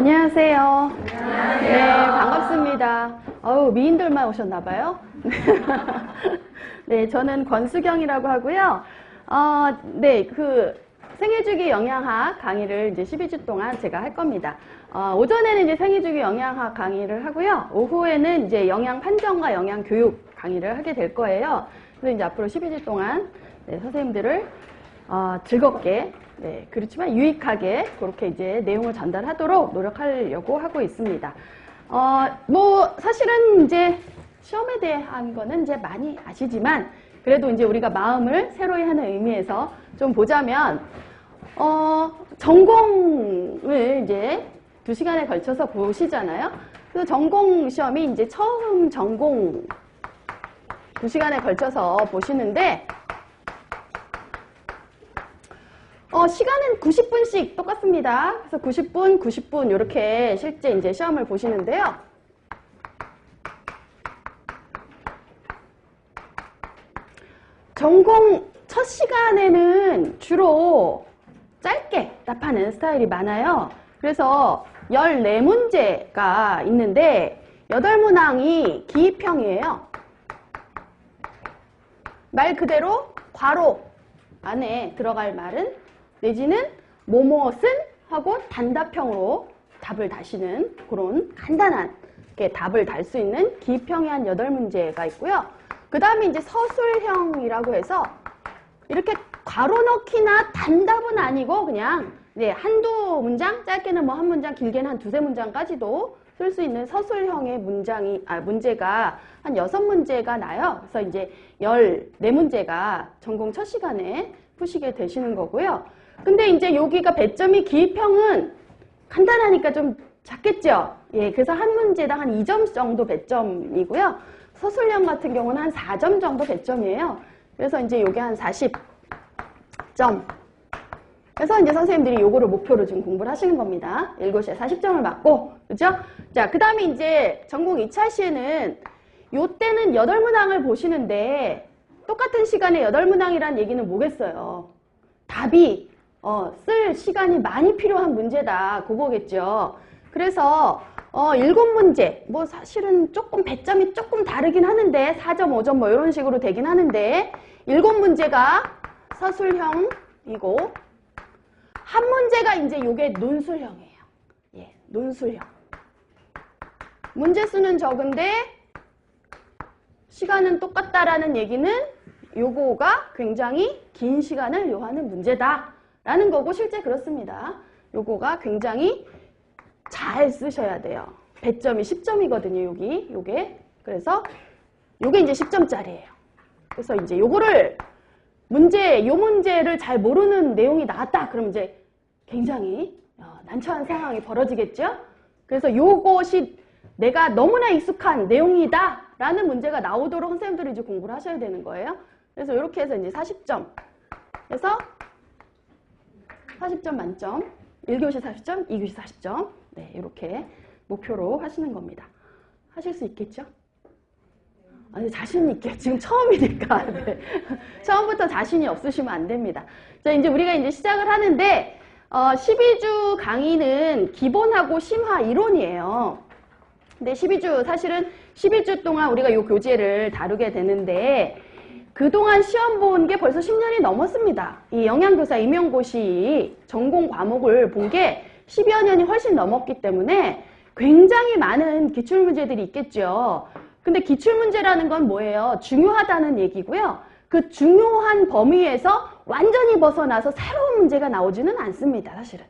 안녕하세요. 네, 반갑습니다. 어우, 미인들만 오셨나봐요. 네, 저는 권수경이라고 하고요. 어, 네, 그 생애주기 영양학 강의를 이제 12주 동안 제가 할 겁니다. 어, 오전에는 이제 생애주기 영양학 강의를 하고요. 오후에는 이제 영양 판정과 영양 교육 강의를 하게 될 거예요. 그래서 이제 앞으로 12주 동안 네, 선생님들을 어, 즐겁게 네, 그렇지만 유익하게 그렇게 이제 내용을 전달하도록 노력하려고 하고 있습니다. 어, 뭐 사실은 이제 시험에 대한 거는 이제 많이 아시지만 그래도 이제 우리가 마음을 새로이 하는 의미에서 좀 보자면 어, 전공을 이제 두 시간에 걸쳐서 보시잖아요. 그 전공 시험이 이제 처음 전공 두 시간에 걸쳐서 보시는데 어, 시간은 90분씩 똑같습니다. 그래서 90분, 90분 이렇게 실제 이제 시험을 보시는데요. 전공 첫 시간에는 주로 짧게 답하는 스타일이 많아요. 그래서 14문제가 있는데 8문항이 기입형이에요. 말 그대로 괄호 안에 들어갈 말은 내지는 뭐뭐엇은 하고 단답형으로 답을 다시는 그런 간단한 게 답을 달 수 있는 기입형이 한 8문제가 있고요. 그 다음에 이제 서술형이라고 해서 이렇게 괄호 넣기나 단답은 아니고 그냥 네, 한두 문장, 짧게는 뭐 한 문장, 길게는 한 두세 문장까지도 쓸 수 있는 서술형의 문장이, 아, 문제가 한 여섯 문제가 나요. 그래서 이제 열네 문제가 전공 첫 시간에 푸시게 되시는 거고요. 근데 이제 여기가 배점이 기입형은 간단하니까 좀 작겠죠? 예, 그래서 한 문제당 한 2점 정도 배점이고요. 서술형 같은 경우는 한 4점 정도 배점이에요. 그래서 이제 요게 한 40점. 그래서 이제 선생님들이 요거를 목표로 지금 공부를 하시는 겁니다. 7시에 40점을 맞고, 그죠? 자, 그 다음에 이제 전공 2차 시에는 요 때는 8문항을 보시는데 똑같은 시간에 8문항이란 얘기는 뭐겠어요? 답이 어, 쓸 시간이 많이 필요한 문제다. 그거겠죠. 그래서 어, 7문제, 뭐 사실은 조금 배점이 조금 다르긴 하는데 4점, 5점 뭐 이런 식으로 되긴 하는데 7문제가 서술형이고 한 문제가 이제 요게 논술형이에요. 예, 논술형. 문제 수는 적은데 시간은 똑같다라는 얘기는 요거가 굉장히 긴 시간을 요하는 문제다. 라는 거고 실제 그렇습니다. 요거가 굉장히 잘 쓰셔야 돼요. 배점이 10점이거든요, 여기. 요게. 그래서 요게 이제 10점짜리예요. 그래서 이제 요거를 문제, 요 문제를 잘 모르는 내용이 나왔다. 그럼 이제 굉장히 어, 난처한 상황이 벌어지겠죠? 그래서 요것이 내가 너무나 익숙한 내용이다. 라는 문제가 나오도록 선생님들이 이제 공부를 하셔야 되는 거예요. 그래서 이렇게 해서 이제 40점. 그래서 40점 만점. 1교시 40점, 2교시 40점. 네, 이렇게 목표로 하시는 겁니다. 하실 수 있겠죠? 아니, 자신 있게. 지금 처음이니까. 네. 처음부터 자신이 없으시면 안 됩니다. 자, 이제 우리가 이제 시작을 하는데, 어, 12주 강의는 기본하고 심화 이론이에요. 근데 12주, 사실은 12주 동안 우리가 이 교재를 다루게 되는데, 그동안 시험 본 게 벌써 10년이 넘었습니다. 이 영양교사 임용고시 전공 과목을 본 게 10여 년이 훨씬 넘었기 때문에 굉장히 많은 기출문제들이 있겠죠. 근데 기출문제라는 건 뭐예요? 중요하다는 얘기고요. 그 중요한 범위에서 완전히 벗어나서 새로운 문제가 나오지는 않습니다, 사실은.